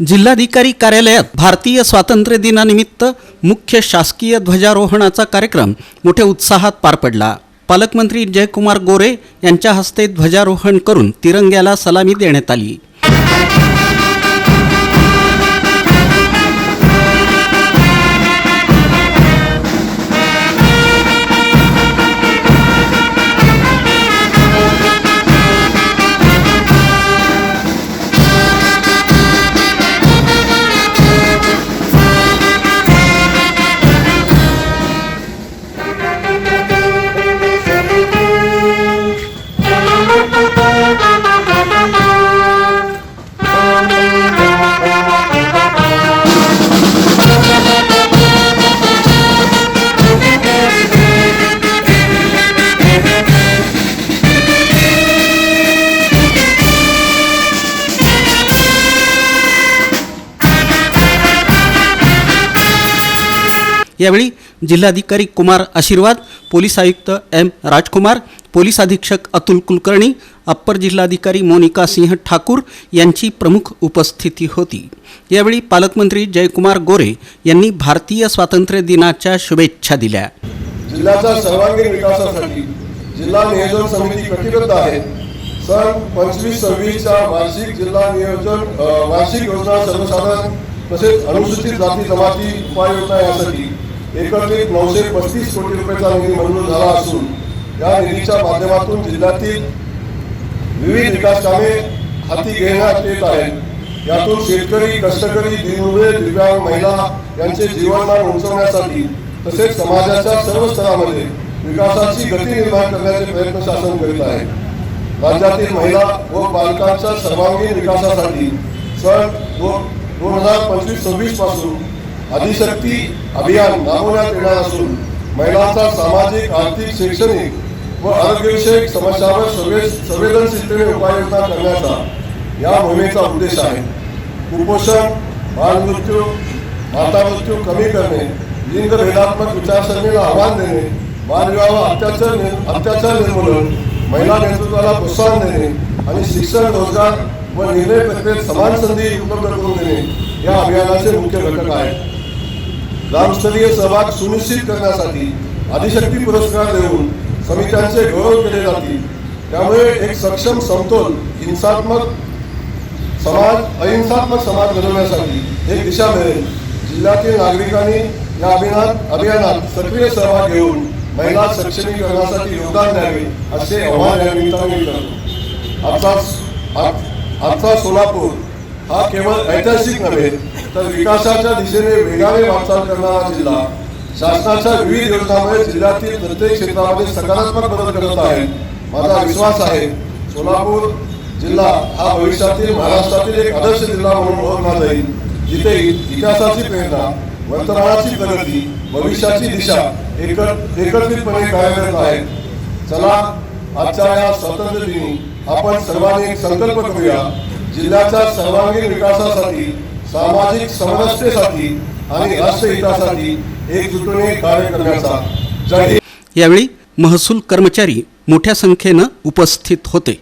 जिल्हाधिकारी कार्यालयात भारतीय स्वातंत्र्य दिनानिमित्त मुख्य शासकीय ध्वजारोहणाचा कार्यक्रम मोठ्या उत्साहात पार पडला. पालकमंत्री जयकुमार गोरे यांच्या हस्ते ध्वजारोहण करून तिरंग्याला सलामी देण्यात आली. यावेळी जिल्हाधिकारी कुमार आशीर्वाद पोलीस आयुक्त एम राजकुमार पोलीस अधीक्षक अतुल कुलकर्णी अप्पर जिल्हाधिकारी मोनिका सिंह ठाकूर यांची प्रमुख उपस्थिती होती. यावेळी पालकमंत्री जयकुमार गोरे यांनी भारतीय स्वातंत्र्य दिनाच्या शुभेच्छा दिल्या. जिल्ह्याच्या सर्वांगीण विकासासाठी जिल्हा नियोजन समिती कटिबद्ध आहे. सन पंचवीस सव्वीसच्या वार्षिक जिल्हा नियोजन वार्षिक योजना सर्वसाधारण तसेच अनुसूचित जाती जमाती उपाययोजना यासाठी एकत्रित नऊशे पस्तीस कोटी रुपयाचा निधी मंजूर झाला असून या निधीच्या माध्यमातून जिल्ह्यातील विविध विकास कामे हाती घेण्यात येत आहेत. यातून शेतकरी कष्टकरी दिनमुळे दिव्यांग महिला यांचे जीवनमान उंचवण्यासाठी तसेच समाजाच्या सर्व स्तरामध्ये विकासाची गती निर्माण करण्याचे प्रयत्न शासन करीत आहे. राज्यातील महिला व बालकांच्या सर्वांगीण विकासासाठी सण दोन दोन हजार पंचवीस सव्वीसपासून अधिशक्ती अभियान राबवण्यात येणार असून महिलांचा सामाजिक आर्थिक शैक्षणिक व आरोग्यविषयक समस्यांवर संवे संवेदनशीलतेने उपाययोजना करण्याचा या मोहिमेचा उद्देश आहे. कुपोषण बालमृत्यू मातामृत्यू कमी करणे लिंगभेदात्मक विचारसरणीला आव्हान देणे बालविवाह अत्याचार अत्याचार निर्मूलन महिला नेतृत्वाला प्रोत्साहन देणे आणि शिक्षण रोजगार व निर्णय प्रक्रियेत समान संधी उपलब्ध करून देणे या अभियानाचे मुख्य घटक आहेत ग्रामस्तरीय सहभाग सुनिश्चित करण्यासाठी आदिशक्ती पुरस्कार देऊन समित्यांचे गौरव केले जातील। त्यामुळे एक सक्षम, समतोल, हिंसात्मक समाज, अहिंसात्मक समाज घडवण्यासाठी एक दिशा मिळेल। जिल्ह्यातील नागरिकांनी या अभियानात सक्रिय सहभाग घेऊन महिला सक्षमीकरणासाठी योगदान द्यावे असे आव्हान या निमित्ताने करतो। आजचा सोलापूर हा केवळ ऐतिहासिक नव्हे तर विकासाच्या दिशेने वेगाने वाटचाल करणारा जिल्हा. शासनाच्या विविध योजनांमुळे जिल्ह्यातील प्रत्येक क्षेत्रामध्ये सकारात्मक बदल करत आहे. माझा विश्वास आहे सोलापूर जिल्हा हा भविष्यातील महाराष्ट्रातील एक आदर्श जिल्हा म्हणून ओळखला जाईल जिथे इतिहासाची प्रेरणा वर्तमानाची प्रगती भविष्याची दिशा एकत्रितपणे कार्यरत आहे. चला आजच्या या स्वातंत्र्य दिनी आपण सर्वांनी एक संकल्प करूया. जिल्ह्याच्या सर्वांगीण विकासासाठी सामाजिक समरसतेसाठी आणि राष्ट्रहितासाठी एकजुटीने कार्य करण्याचा. जय यावेळी महसूल कर्मचारी मोठ्या संख्येनं उपस्थित होते.